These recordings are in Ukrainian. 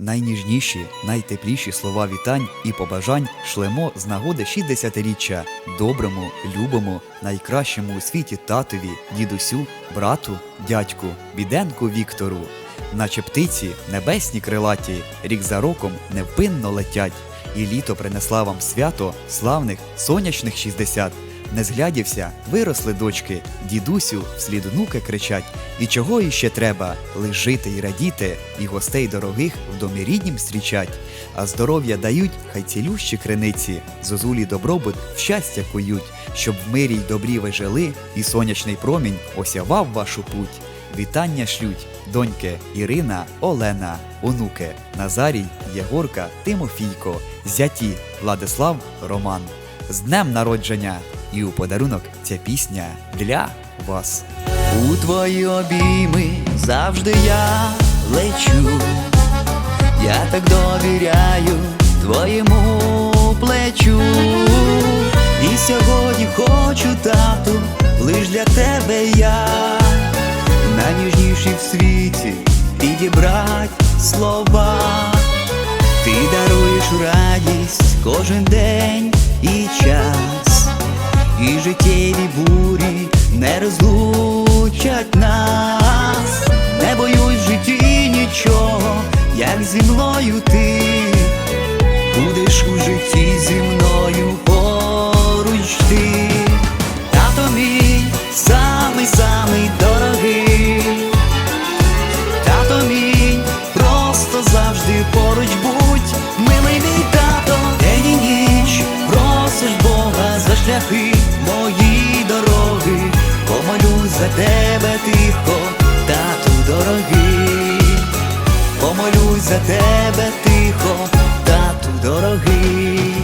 Найніжніші, найтепліші слова вітань і побажань шлемо з нагоди 60-річчя доброму, любому, найкращому у світі татові, дідусю, брату, дядьку, біденку Віктору. Наче птиці, небесні крилаті, рік за роком невпинно летять, і літо принесла вам свято славних сонячних 60. Не зглядівся, виросли дочки, дідусю вслід внуки кричать. І чого іще треба? Лиш жити й радіти, і гостей дорогих в домі ріднім зустрічать. А здоров'я дають, хай цілющі криниці, зозулі добробут в щастя кують, щоб в мирі й добрі ви жили, і сонячний промінь осявав вашу путь. Вітання шлють доньки Ірина, Олена, онуки Назарій, Єгорка, Тимофійко, зяті Владислав, Роман. З днем народження! І у подарунок ця пісня для вас. У твої обійми завжди я лечу, я так довіряю твоєму плечу. І сьогодні хочу, тату, лиш для тебе я, найніжніші в світі підібрать слова. Ти даруєш радість кожен день нічого, як зі мною ти. Будеш у житті зі мною поруч ти. Тато мій самий самий дорогий. Тато мій, просто завжди поруч будь, милий мій тато, день і ніч, просиш Бога за шляхи мої дороги, помолюсь за тебе тихо, тату дорогий, тебе тихо, тату дорогий.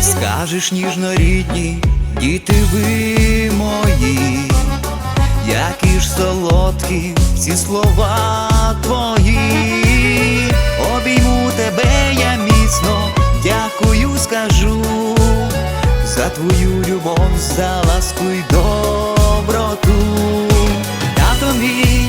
Скажеш ніжно рідні, діти ви мої, які ж солодкі ці слова твої, обійму тебе я міцно, дякую, скажу. За твою любов, за ласку й доброту. Тато мій